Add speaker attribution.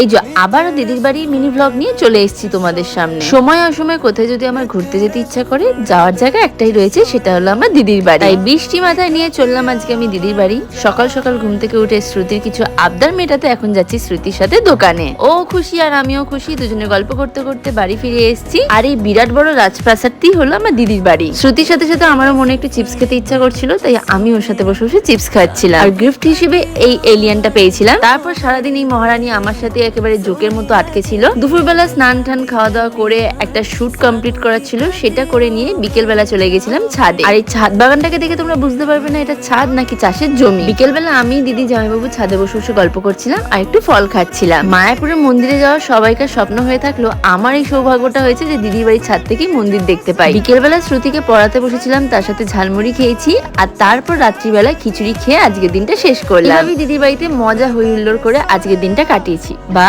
Speaker 1: এই যে, আবারও দিদির বাড়ি মিনি ব্লগ নিয়ে চলে এসেছি তোমাদের সামনে। সময় অসময় কোথায় যদি আমার ঘুরতে যেতে ইচ্ছা করে, যাওয়ার জায়গা একটাই রয়েছে, সেটা হলো আমার দিদির বাড়ি। তাই বৃষ্টি মাথায় নিয়ে চললাম আজকে আমি দিদির বাড়ি। সকাল সকাল ঘুম থেকে উঠে শ্রুতির কিছু আবদার মেটাতে এখন যাচ্ছি শ্রুতির সাথে দোকানে। ও খুশি আর আমিও খুশি, দুজনে গল্প করতে করতে বাড়ি ফিরে এসেছি। আর এই বিরাট বড় রাজপ্রাসাদটি হলো আমার দিদির বাড়ি। শ্রুতির সাথে সাথে আমারও মনে একটু চিপস খেতে ইচ্ছা করছিল, তাই আমি ওর সাথে বসে বসে চিপস খাচ্ছিলাম। আর গিফট হিসেবে এই এলিয়ানটা পেয়েছিলাম। তারপর সারাদিন এই মহারানী আমার সাথে একেবারে জোকের মতো আটকে ছিল। দুপুরবেলা স্নান টান খাওয়া দাওয়া করে একটা শুট কমপ্লিট করা ছিল, সেটা করে নিয়ে বিকেল বেলা চলে গেছিলাম ছাদে। আর এই ছাদ বাগানটাকে দেখে তোমরা বুঝতে পারবে না, এটা ছাদ নাকি চাষের জমি? বিকেল বেলা আমি, দিদি, জামাইবাবু ছাদে বসে বসে গল্প করছিলাম আর একটু ফল খাচ্ছিলাম। মায়াপুরের মন্দিরে যাওয়ার সবাইকার স্বপ্ন হয়ে থাকল, আমার এই সৌভাগ্যটা হয়েছে যে দিদির বাড়ির ছাদ থেকেই মন্দির দেখতে পাই। বিকেল বেলা শ্রুতিকে পড়াতে বসেছিলাম, তার সাথে ঝালমুড়ি খেয়েছি, আর তারপর রাত্রিবেলা খিচুড়ি খেয়ে আজকের দিনটা শেষ করলাম। আমি দিদির বাড়িতে মজা হই হুল্লোড় করে আজকের দিনটা কাটিয়েছি। Mbak,